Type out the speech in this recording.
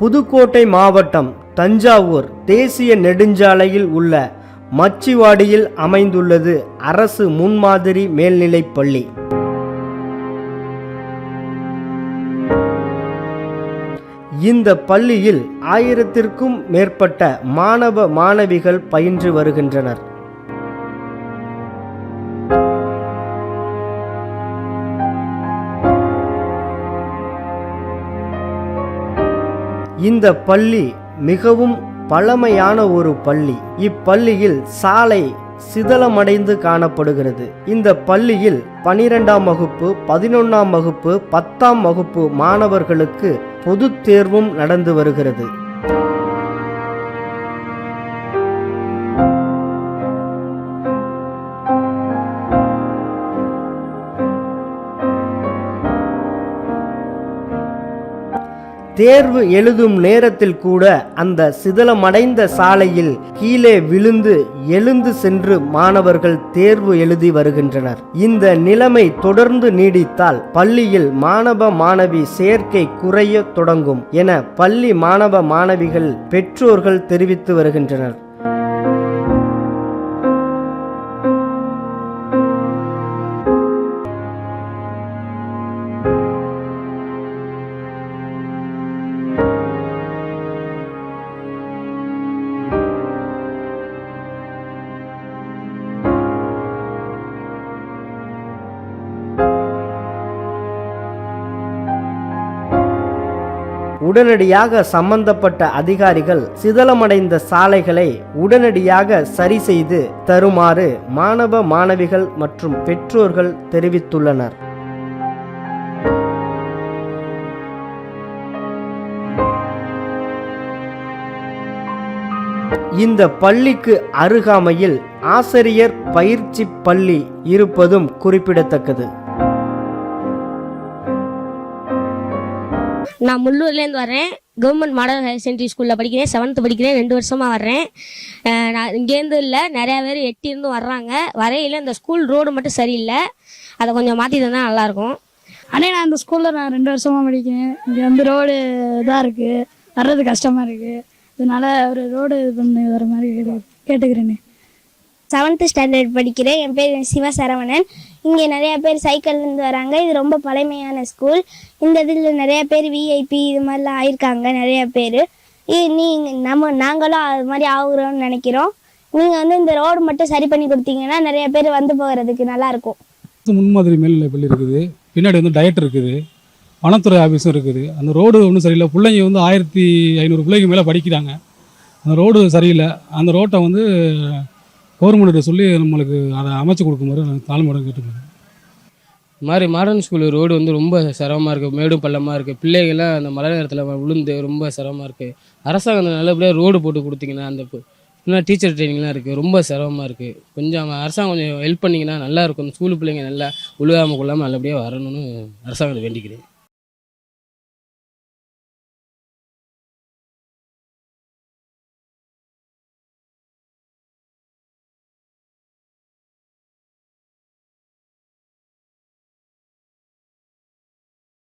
புதுக்கோட்டை மாவட்டம் தஞ்சாவூர் தேசிய நெடுஞ்சாலையில் உள்ள மச்சிவாடியில் அமைந்துள்ளது அரசு முன்மாதிரி மேல்நிலைப் பள்ளி. இந்த பள்ளியில் ஆயிரத்திற்கும் மேற்பட்ட மாணவ மாணவிகள் பயின்று வருகின்றனர். இந்த பள்ளி மிகவும் பழமையான ஒரு பள்ளி. இப்பள்ளியில் சாலை சிதலமடைந்து காணப்படுகிறது. இந்த பள்ளியில் பனிரெண்டாம் வகுப்பு பதினொன்றாம் வகுப்பு பத்தாம் வகுப்பு மாணவர்களுக்கு பொதுத் தேர்வும் நடந்து வருகிறது. தேர்வு எழுதும் நேரத்தில் கூட அந்த சிதலமடைந்த சாலையில் கீழே விழுந்து எழுந்து சென்று மாணவர்கள் தேர்வு எழுதி வருகின்றனர். இந்த நிலைமை தொடர்ந்து நீடித்தால் பள்ளியில் மாணவ மாணவி சேர்க்கை குறைய தொடங்கும் என பள்ளி மாணவ மாணவிகள் பெற்றோர்கள் தெரிவித்து வருகின்றனர். உடனடியாக சம்பந்தப்பட்ட அதிகாரிகள் சிதலமடைந்த சாலைகளை உடனடியாக சரி செய்து தருமாறு மாணவ மாணவிகள் மற்றும் பெற்றோர்கள் தெரிவித்துள்ளனர். இந்த பள்ளிக்கு அருகாமையில் ஆசிரியர் பயிற்சி பள்ளி இருப்பதும் குறிப்பிடத்தக்கது. நான் முள்ளூர்லேருந்து வரேன் கவர்மெண்ட் மாடல் ஹையர் செகண்டரி ஸ்கூலில் படிக்கிறேன். செவன்த்து படிக்கிறேன். ரெண்டு வருஷமாக வர்றேன். நான் இங்கேருந்து இல்லை. நிறையா பேர் எட்டியிருந்து வர்றாங்க. வரையில இந்த ஸ்கூல் ரோடு மட்டும் சரியில்லை. அதை கொஞ்சம் மாற்றி தந்தால் நல்லாயிருக்கும் அண்ணே நான் இந்த ஸ்கூலில் நான் ரெண்டு வருஷமாக படிக்கிறேன். இங்கே வந்து ரோடு இதாக இருக்குது வர்றது கஷ்டமாக இருக்குது இதனால ஒரு ரோடு இது பண்ணி வர மாதிரி கேட்டு கேட்டுக்கிறேண்ணே செவன்த்து ஸ்டாண்டர்ட் படிக்கிறேன். என் பேர் சிவசரவணன். இங்கே நிறைய பேர் சைக்கிள்லேருந்து வராங்க. இது ரொம்ப பழமையான ஸ்கூல் இந்த இதில் நிறைய பேர் விஐபி இது மாதிரிலாம் ஆயிருக்காங்க நிறைய பேர். நீங்கள் நம்ம நாங்களும் அது மாதிரி ஆகுறோம்னு நினைக்கிறோம். நீங்கள் வந்து இந்த ரோடு மட்டும் சரி பண்ணி கொடுத்தீங்கன்னா நிறைய பேர் வந்து போகிறதுக்கு நல்லாயிருக்கும் அரசு முன்மாதிரி மேல்நிலை பள்ளி இருக்குது. பின்னாடி வந்து டயட் இருக்குது. வனத்துறை ஆஃபீஸும் இருக்குது. அந்த ரோடு ஒன்றும் சரியில்லை. பிள்ளைங்க வந்து ஆயிரத்தி ஐநூறு பிள்ளைங்க மேலே படிக்கிறாங்க. அந்த ரோடு சரியில்லை. அந்த ரோட்டை வந்து கவர்மெண்ட்டை சொல்லி நம்மளுக்கு அதை அமைச்சு கொடுக்குமாறு நாங்கள் தாழ்மையுடன் கேட்டுக்கிறேன். இந்த மாதிரி மாடர்ன் ஸ்கூல் ரோடு வந்து ரொம்ப சிரமமாக இருக்குது மேடும் பள்ளமாக இருக்குது பிள்ளைகள்லாம் அந்த மழை நேரத்தில் விழுந்து ரொம்ப சிரமமாக இருக்குது அரசாங்கம் நல்லபடியாக ரோடு போட்டு கொடுத்தீங்கன்னா அந்த இன்னும் டீச்சர் ட்ரைனிங்லாம் இருக்குது ரொம்ப சிரமமாக இருக்குது கொஞ்சம் அரசாங்கம் கொஞ்சம் ஹெல்ப் பண்ணிங்கன்னா நல்லா இருக்கும். ஸ்கூல் பிள்ளைங்க நல்லா உழுகாமல் கொள்ளாமல் நல்லபடியாக வரணும்னு அரசாங்கத்தை வேண்டிக்கிறேன்.